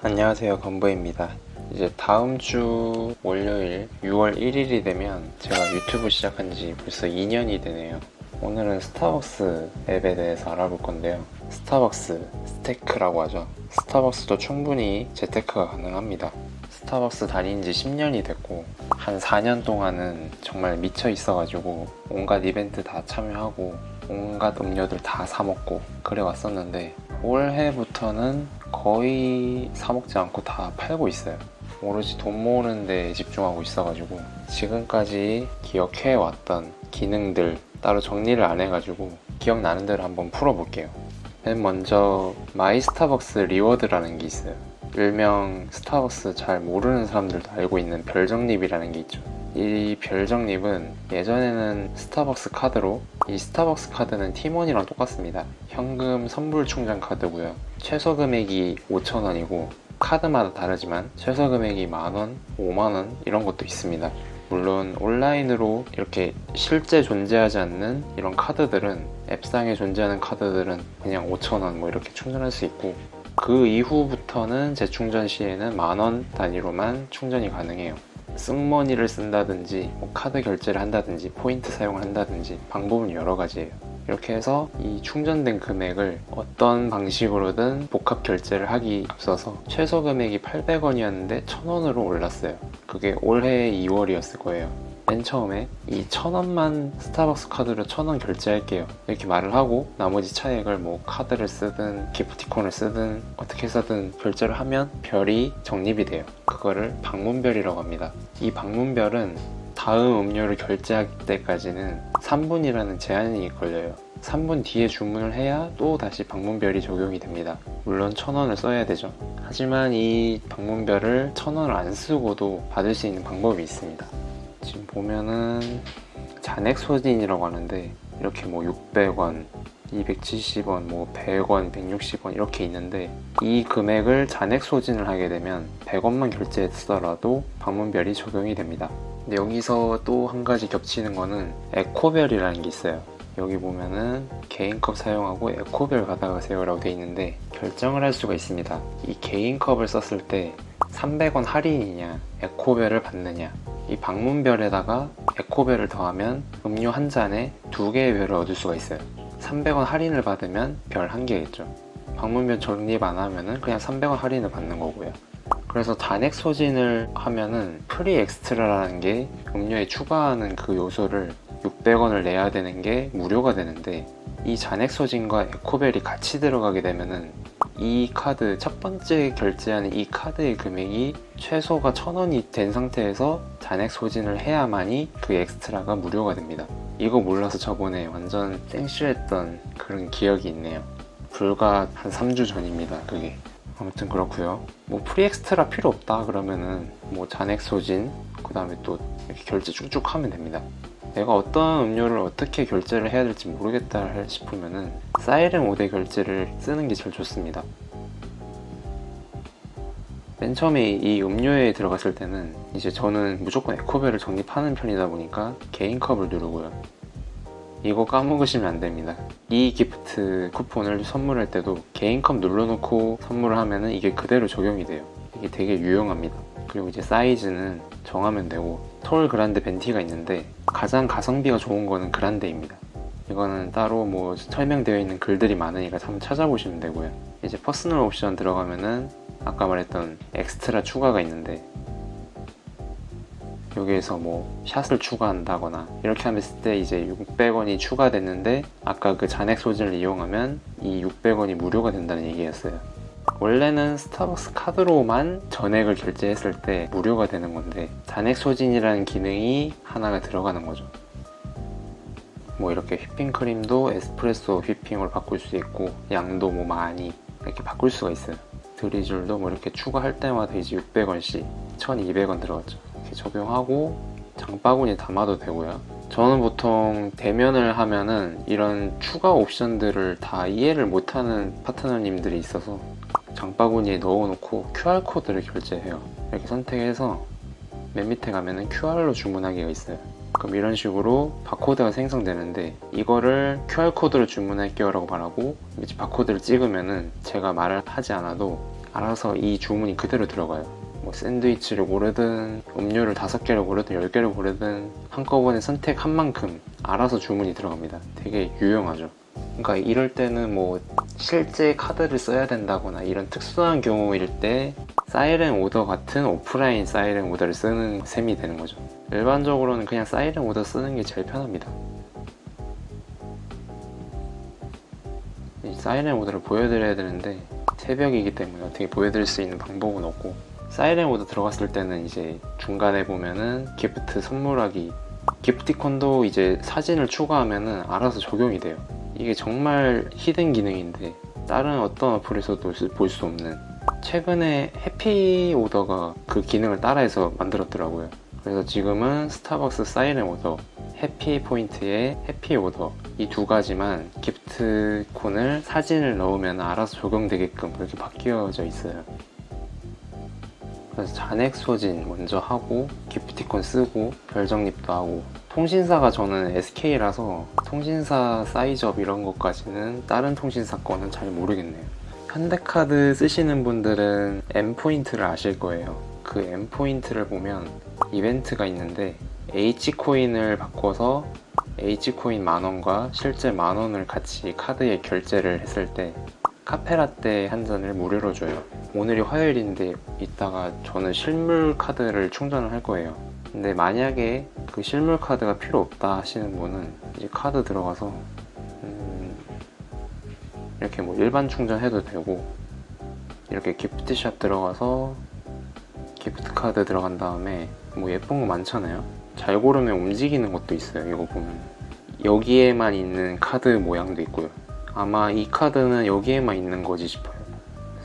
안녕하세요 건보입니다. 이제 다음 주 월요일 6월 1일이 되면 제가 유튜브 시작한 지 벌써 2년이 되네요. 오늘은 스타벅스 앱에 대해서 알아볼 건데요. 스타벅스 스테이크라고 하죠. 스타벅스도 충분히 재테크가 가능합니다. 스타벅스 다닌 지 10년이 됐고 한 4년 동안은 정말 미쳐 있어가지고 온갖 이벤트 다 참여하고 온갖 음료들 다 사먹고 그래 왔었는데 올해부터는 거의 사 먹지 않고 다 팔고 있어요. 오로지 돈 모으는 데 집중하고 있어가지고 지금까지 기억해왔던 기능들 따로 정리를 안 해가지고 기억나는 대로 한번 풀어볼게요. 맨 먼저 마이 스타벅스 리워드라는 게 있어요. 일명 스타벅스 잘 모르는 사람들도 알고 있는 별정립이라는 게 있죠. 이 별정립은 예전에는 스타벅스 카드로 이 스타벅스 카드는 팀원이랑 똑같습니다. 현금 선불 충전 카드고요. 최소 금액이 5,000원이고 카드마다 다르지만 최소 금액이 만원, 5만원 이런 것도 있습니다. 물론 온라인으로 이렇게 실제 존재하지 않는 이런 카드들은 앱상에 존재하는 카드들은 그냥 5,000원 뭐 이렇게 충전할 수 있고 그 이후부터는 재충전 시에는 만원 단위로만 충전이 가능해요. 승머니를 쓴다든지 뭐 카드 결제를 한다든지 포인트 사용을 한다든지 방법은 여러 가지예요. 이렇게 해서 이 충전된 금액을 어떤 방식으로든 복합 결제를 하기 앞서서 최소 금액이 800원이었는데 1000원으로 올랐어요. 그게 올해 2월이었을 거예요. 맨 처음에 이 1000원만 스타벅스 카드로 1000원 결제할게요. 이렇게 말을 하고 나머지 차액을 뭐 카드를 쓰든 기프티콘을 쓰든 어떻게 해서든 결제를 하면 별이 적립이 돼요. 그거를 방문별이라고 합니다. 이 방문별은 다음 음료를 결제할 때까지는 3분이라는 제한이 걸려요. 3분 뒤에 주문을 해야 또 다시 방문별이 적용이 됩니다. 물론 1000원을 써야 되죠. 하지만 이 방문별을 1000원을 안 쓰고도 받을 수 있는 방법이 있습니다. 지금 보면은 잔액 소진이라고 하는데 이렇게 뭐 600원, 270원, 뭐 100원, 160원 이렇게 있는데 이 금액을 잔액 소진을 하게 되면 100원만 결제했더라도 방문별이 적용이 됩니다. 근데 여기서 또 한 가지 겹치는 거는 에코별이라는 게 있어요. 여기 보면은 개인컵 사용하고 에코별 받아가세요 라고 돼 있는데 결정을 할 수가 있습니다. 이 개인컵을 썼을 때 300원 할인이냐 에코별을 받느냐 이 방문별에다가 에코별을 더하면 음료 한 잔에 두 개의 별을 얻을 수가 있어요. 300원 할인을 받으면 별 한 개겠죠. 방문별 적립 안 하면은 그냥 300원 할인을 받는 거고요. 그래서 단액 소진을 하면은 프리 엑스트라라는 게 음료에 추가하는 그 요소를 600원을 내야 되는 게 무료가 되는데 이 잔액 소진과 에코벨이 같이 들어가게 되면은 이 카드 첫 번째 결제하는 이 카드의 금액이 최소가 1000원이 된 상태에서 잔액 소진을 해야만이 그 엑스트라가 무료가 됩니다. 이거 몰라서 저번에 완전 땡쇼했던 그런 기억이 있네요. 불과 한 3주 전입니다. 그게. 아무튼 그렇고요. 뭐 프리 엑스트라 필요 없다 그러면은 뭐 잔액 소진 그 다음에 또 이렇게 결제 쭉쭉 하면 됩니다. 내가 어떤 음료를 어떻게 결제를 해야 될지 모르겠다 싶으면은 사이렌 5대 결제를 쓰는 게 제일 좋습니다. 맨 처음에 이 음료에 들어갔을 때는 이제 저는 무조건 에코벨을 적립하는 편이다 보니까 개인 컵을 누르고요. 이거 까먹으시면 안 됩니다. 이 기프트 쿠폰을 선물할 때도 개인 컵 눌러놓고 선물을 하면은 이게 그대로 적용이 돼요. 이게 되게 유용합니다. 그리고 이제 사이즈는 정하면 되고 톨 그란데 벤티가 있는데 가장 가성비가 좋은 거는 그란데입니다. 이거는 따로 뭐 설명되어 있는 글들이 많으니까 한번 찾아보시면 되고요. 이제 퍼스널 옵션 들어가면은 아까 말했던 엑스트라 추가가 있는데 여기에서 뭐 샷을 추가한다거나 이렇게 하면 때 이제 600원이 추가됐는데 아까 그 잔액 소진을 이용하면 이 600원이 무료가 된다는 얘기였어요. 원래는 스타벅스 카드로만 전액을 결제했을 때 무료가 되는 건데 잔액 소진이라는 기능이 하나가 들어가는 거죠. 뭐 이렇게 휘핑크림도 에스프레소 휘핑으로 바꿀 수 있고 양도 뭐 많이 이렇게 바꿀 수가 있어요. 드리즐도 뭐 이렇게 추가할 때마다 이제 600원씩 1200원 들어갔죠. 이렇게 적용하고 장바구니에 담아도 되고요. 저는 보통 대면을 하면은 이런 추가 옵션들을 다 이해를 못하는 파트너님들이 있어서 장바구니에 넣어놓고 QR코드를 결제해요. 이렇게 선택해서 맨 밑에 가면은 QR로 주문하기가 있어요. 그럼 이런 식으로 바코드가 생성되는데 이거를 QR코드로 주문할게요 라고 말하고 이제 바코드를 찍으면은 제가 말을 하지 않아도 알아서 이 주문이 그대로 들어가요. 뭐 샌드위치를 고르든 음료를 다섯 개를 고르든 열 개를 고르든 한꺼번에 선택한 만큼 알아서 주문이 들어갑니다. 되게 유용하죠. 그러니까 이럴 때는 뭐 실제 카드를 써야 된다거나 이런 특수한 경우일 때 사이렌 오더 같은 오프라인 사이렌 오더를 쓰는 셈이 되는 거죠. 일반적으로는 그냥 사이렌 오더 쓰는 게 제일 편합니다. 이 사이렌 오더를 보여드려야 되는데 새벽이기 때문에 어떻게 보여드릴 수 있는 방법은 없고 사이렌 오더 들어갔을 때는 이제 중간에 보면은 기프트 선물하기 기프티콘도 이제 사진을 추가하면은 알아서 적용이 돼요. 이게 정말 히든 기능인데 다른 어떤 어플에서도 볼 수 없는 최근에 해피 오더가 그 기능을 따라해서 만들었더라고요. 그래서 지금은 스타벅스 사이렌 오더, 해피 포인트의 해피 오더 이 두 가지만 기프트콘을 사진을 넣으면 알아서 적용되게끔 그렇게 바뀌어져 있어요. 그래서 잔액 소진 먼저 하고 기프티콘 쓰고 별 적립도 하고 통신사가 저는 SK라서 통신사 사이즈업 이런 것까지는 다른 통신사 거는 잘 모르겠네요. 현대카드 쓰시는 분들은 M포인트를 아실 거예요. 그 M포인트를 보면 이벤트가 있는데 H코인을 바꿔서 H코인 만원과 실제 만원을 같이 카드에 결제를 했을 때 카페라떼 한 잔을 무료로 줘요. 오늘이 화요일인데 이따가 저는 실물 카드를 충전을 할 거예요. 근데 만약에 그 실물 카드가 필요 없다 하시는 분은 이제 카드 들어가서 음, 이렇게 뭐 일반 충전해도 되고 이렇게 기프트샵 들어가서 기프트 카드 들어간 다음에 뭐 예쁜 거 많잖아요. 잘 고르면 움직이는 것도 있어요. 이거 보면 여기에만 있는 카드 모양도 있고요. 아마 이 카드는 여기에만 있는 거지 싶어요.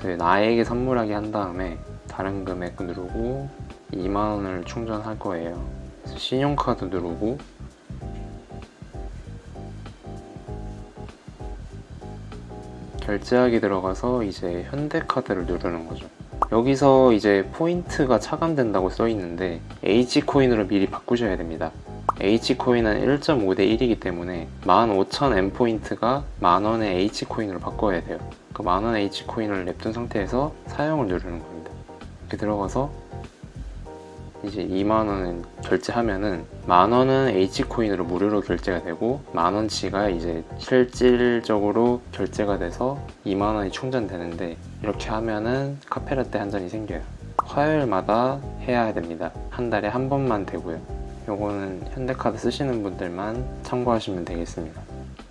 그래서 나에게 선물하게 한 다음에 다른 금액 누르고 2만원을 충전할 거예요. 신용카드 누르고 결제하기 들어가서 이제 현대카드를 누르는 거죠. 여기서 이제 포인트가 차감된다고 써 있는데 H코인으로 미리 바꾸셔야 됩니다. H코인은 1.5대 1이기 때문에 15,000 M포인트가 만원의 H코인으로 바꿔야 돼요. 그 만원의 H코인을 냅둔 상태에서 사용을 누르는 겁니다. 이렇게 들어가서 이제 2만원을 결제하면은 만원은 H코인으로 무료로 결제가 되고 만원치가 이제 실질적으로 결제가 돼서 2만원이 충전되는데 이렇게 하면은 카페라떼 한 잔이 생겨요. 화요일마다 해야 됩니다. 한 달에 한 번만 되고요. 요거는 현대카드 쓰시는 분들만 참고하시면 되겠습니다.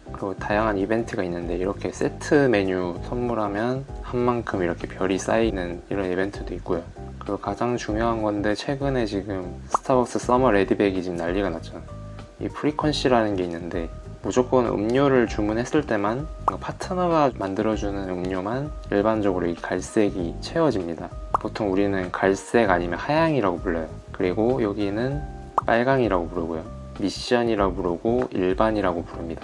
그리고 다양한 이벤트가 있는데 이렇게 세트 메뉴 선물하면 한 만큼 이렇게 별이 쌓이는 이런 이벤트도 있고요. 그리고 가장 중요한 건데 최근에 지금 스타벅스 서머 레디백이 지금 난리가 났죠. 이 프리퀀시라는 게 있는데 무조건 음료를 주문했을 때만 파트너가 만들어주는 음료만 일반적으로 이 갈색이 채워집니다. 보통 우리는 갈색 아니면 하양이라고 불러요. 그리고 여기는 빨강이라고 부르고요. 미션이라고 부르고 일반이라고 부릅니다.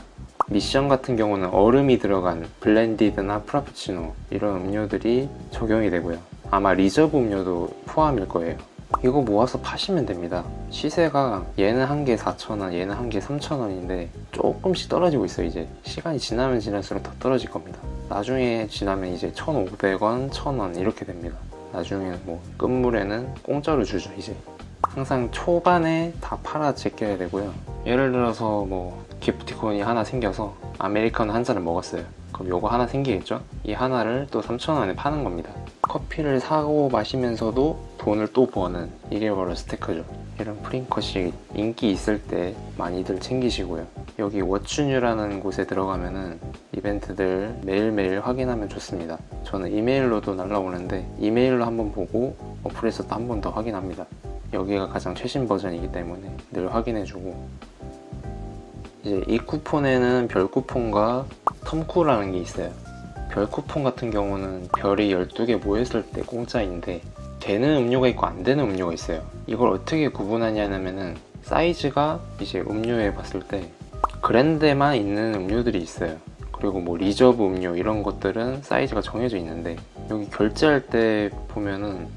미션 같은 경우는 얼음이 들어간 블렌디드나 프라푸치노 이런 음료들이 적용이 되고요. 아마 리저브 음료도 포함일 거예요. 이거 모아서 파시면 됩니다. 시세가 얘는 한 개 4,000원, 얘는 한 개 3,000원인데 조금씩 떨어지고 있어요, 이제. 시간이 지나면 지날수록 더 떨어질 겁니다. 나중에 지나면 이제 1,500원, 1,000원 이렇게 됩니다. 나중에는 뭐 끝물에는 공짜로 주죠, 이제. 항상 초반에 다 팔아 제껴야 되고요. 예를 들어서 뭐 기프티콘이 하나 생겨서 아메리카노 한 잔을 먹었어요. 그럼 요거 하나 생기겠죠? 이 하나를 또 3,000원에 파는 겁니다. 커피를 사고 마시면서도 돈을 또 버는 이게 바로 스테크죠. 이런 프링컷이 인기 있을 때 많이들 챙기시고요. 여기 워춘유라는 곳에 들어가면은 이벤트들 매일매일 확인하면 좋습니다. 저는 이메일로도 날라오는데 이메일로 한번 보고 어플에서도 한 번 더 확인합니다. 여기가 가장 최신 버전이기 때문에 늘 확인해주고 이제 이 쿠폰에는 별 쿠폰과 텀쿠라는 게 있어요. 별 쿠폰 같은 경우는 별이 12개 모였을 때 공짜인데 되는 음료가 있고 안 되는 음료가 있어요. 이걸 어떻게 구분하냐면은 사이즈가 이제 음료에 봤을 때 그랜드에만 있는 음료들이 있어요. 그리고 뭐 리저브 음료 이런 것들은 사이즈가 정해져 있는데 여기 결제할 때 보면은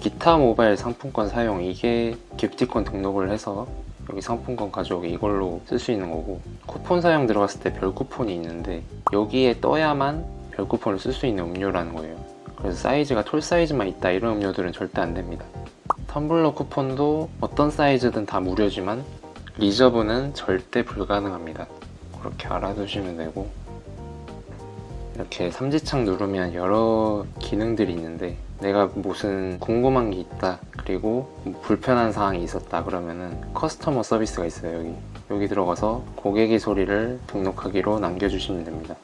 기타 모바일 상품권 사용 이게 기프티콘 등록을 해서 여기 상품권 가져오기 이걸로 쓸 수 있는 거고 쿠폰 사용 들어갔을 때 별 쿠폰이 있는데 여기에 떠야만 별 쿠폰을 쓸 수 있는 음료라는 거예요. 그래서 사이즈가 톨 사이즈만 있다 이런 음료들은 절대 안 됩니다. 텀블러 쿠폰도 어떤 사이즈든 다 무료지만 리저브는 절대 불가능합니다. 그렇게 알아두시면 되고 이렇게 삼지창 누르면 여러 기능들이 있는데 내가 무슨 궁금한 게 있다 그리고 뭐 불편한 사항이 있었다 그러면은 커스터머 서비스가 있어요 여기 여기 들어가서 고객의 소리를 등록하기로 남겨주시면 됩니다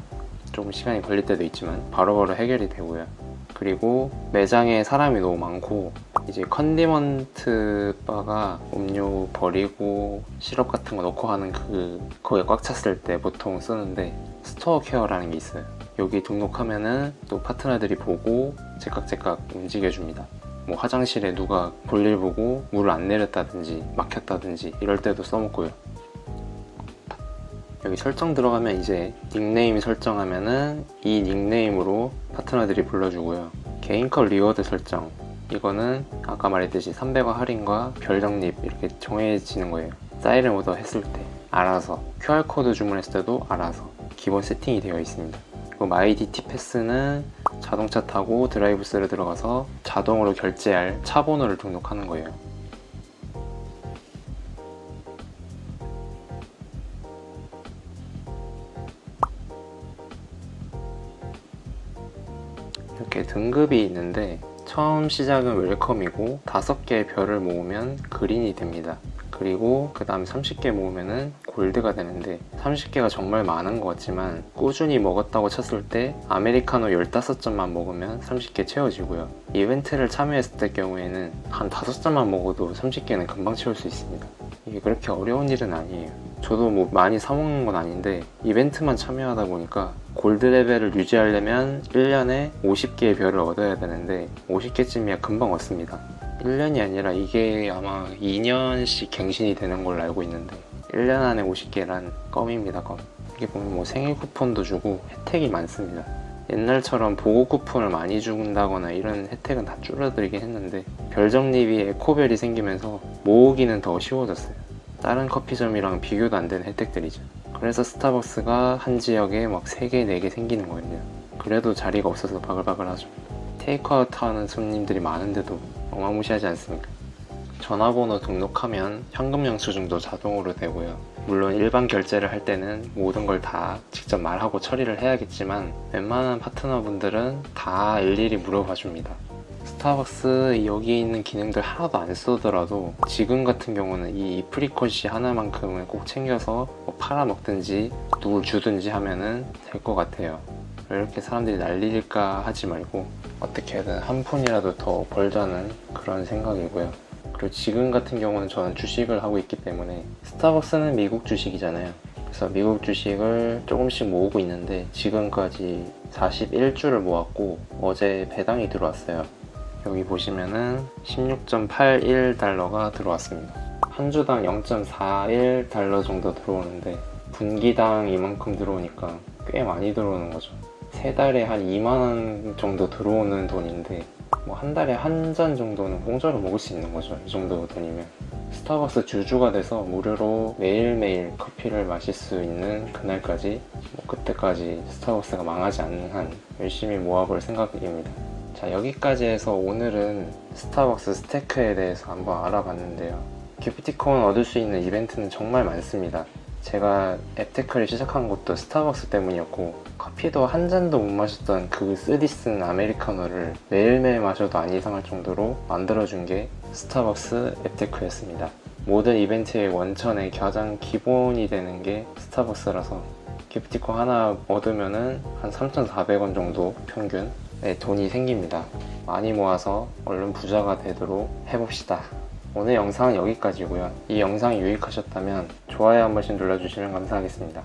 조금 시간이 걸릴 때도 있지만 바로 바로 해결이 되고요 그리고 매장에 사람이 너무 많고 이제 컨디먼트 바가 음료 버리고 시럽 같은 거 넣고 하는 그 거기에 꽉 찼을 때 보통 쓰는데 스토어 케어라는 게 있어요 여기 등록하면은 또 파트너들이 보고 제깍제깍 움직여줍니다. 뭐 화장실에 누가 볼일 보고 물을 안 내렸다든지 막혔다든지 이럴 때도 써먹고요. 여기 설정 들어가면 이제 닉네임 설정하면은 이 닉네임으로 파트너들이 불러주고요. 개인컷 리워드 설정 이거는 아까 말했듯이 300원 할인과 별 적립 이렇게 정해지는 거예요. 사이렌 오더 했을 때 알아서 QR코드 주문했을 때도 알아서 기본 세팅이 되어 있습니다. 그리고 마이디티 패스는 자동차 타고 드라이브스를 들어가서 자동으로 결제할 차 번호를 등록하는 거예요. 이렇게 등급이 있는데 처음 시작은 웰컴이고 다섯 개의 별을 모으면 그린이 됩니다. 그리고 그 다음에 30개 모으면은 골드가 되는데 30개가 정말 많은 것 같지만 꾸준히 먹었다고 쳤을 때 아메리카노 15잔만 먹으면 30개 채워지고요. 이벤트를 참여했을 때 경우에는 한 5잔만 먹어도 30개는 금방 채울 수 있습니다. 이게 그렇게 어려운 일은 아니에요. 저도 뭐 많이 사먹는 건 아닌데 이벤트만 참여하다 보니까 골드 레벨을 유지하려면 1년에 50개의 별을 얻어야 되는데 50개쯤이야 금방 얻습니다. 1년이 아니라 이게 아마 2년씩 갱신이 되는 걸로 알고 있는데 1년 안에 50개란 껌입니다 껌. 이게 보면 뭐 생일 쿠폰도 주고 혜택이 많습니다. 옛날처럼 보고 쿠폰을 많이 준다거나 이런 혜택은 다 줄어들긴 했는데 별정립이 에코별이 생기면서 모으기는 더 쉬워졌어요 다른 커피점이랑 비교도 안 되는 혜택들이죠 그래서 스타벅스가 한 지역에 막 3개, 4개 생기는 거예요 그래도 자리가 없어서 바글바글 하죠 테이크아웃 하는 손님들이 많은데도 어마무시하지 않습니까? 전화번호 등록하면 현금 영수증도 자동으로 되고요. 물론 일반 결제를 할 때는 모든 걸 다 직접 말하고 처리를 해야겠지만 웬만한 파트너분들은 다 일일이 물어봐 줍니다. 스타벅스 여기 있는 기능들 하나도 안 쓰더라도 지금 같은 경우는 이 프리컷이 하나만큼은 꼭 챙겨서 뭐 팔아먹든지 누굴 주든지 하면은 될 것 같아요. 왜 이렇게 사람들이 난리일까 하지 말고 어떻게든 한 푼이라도 더 벌자는 그런 생각이고요. 그리고 지금 같은 경우는 저는 주식을 하고 있기 때문에 스타벅스는 미국 주식이잖아요. 그래서 미국 주식을 조금씩 모으고 있는데 지금까지 41주를 모았고 어제 배당이 들어왔어요. 여기 보시면은 16.81달러가 들어왔습니다. 한 주당 0.41달러 정도 들어오는데 분기당 이만큼 들어오니까 꽤 많이 들어오는 거죠. 세 달에 한 2만 원 정도 들어오는 돈인데 뭐 한 달에 한 잔 정도는 공짜로 먹을 수 있는 거죠. 이 정도 돈이면. 스타벅스 주주가 돼서 무료로 매일매일 커피를 마실 수 있는 그날까지 뭐 그때까지 스타벅스가 망하지 않는 한 열심히 모아볼 생각입니다. 자 여기까지 해서 오늘은 스타벅스 스테크에 대해서 한번 알아봤는데요. 기프티콘 얻을 수 있는 이벤트는 정말 많습니다. 제가 앱테크를 시작한 것도 스타벅스 때문이었고 커피도 한 잔도 못 마셨던 그 쓰디 쓴 아메리카노를 매일매일 마셔도 안 이상할 정도로 만들어준 게 스타벅스 앱테크였습니다. 모든 이벤트의 원천의 가장 기본이 되는 게 스타벅스라서 기프티콘 하나 얻으면은 한 3,400원 정도 평균 의 돈이 생깁니다. 많이 모아서 얼른 부자가 되도록 해봅시다. 오늘 영상은 여기까지고요. 이 영상이 유익하셨다면 좋아요 한 번씩 눌러주시면 감사하겠습니다.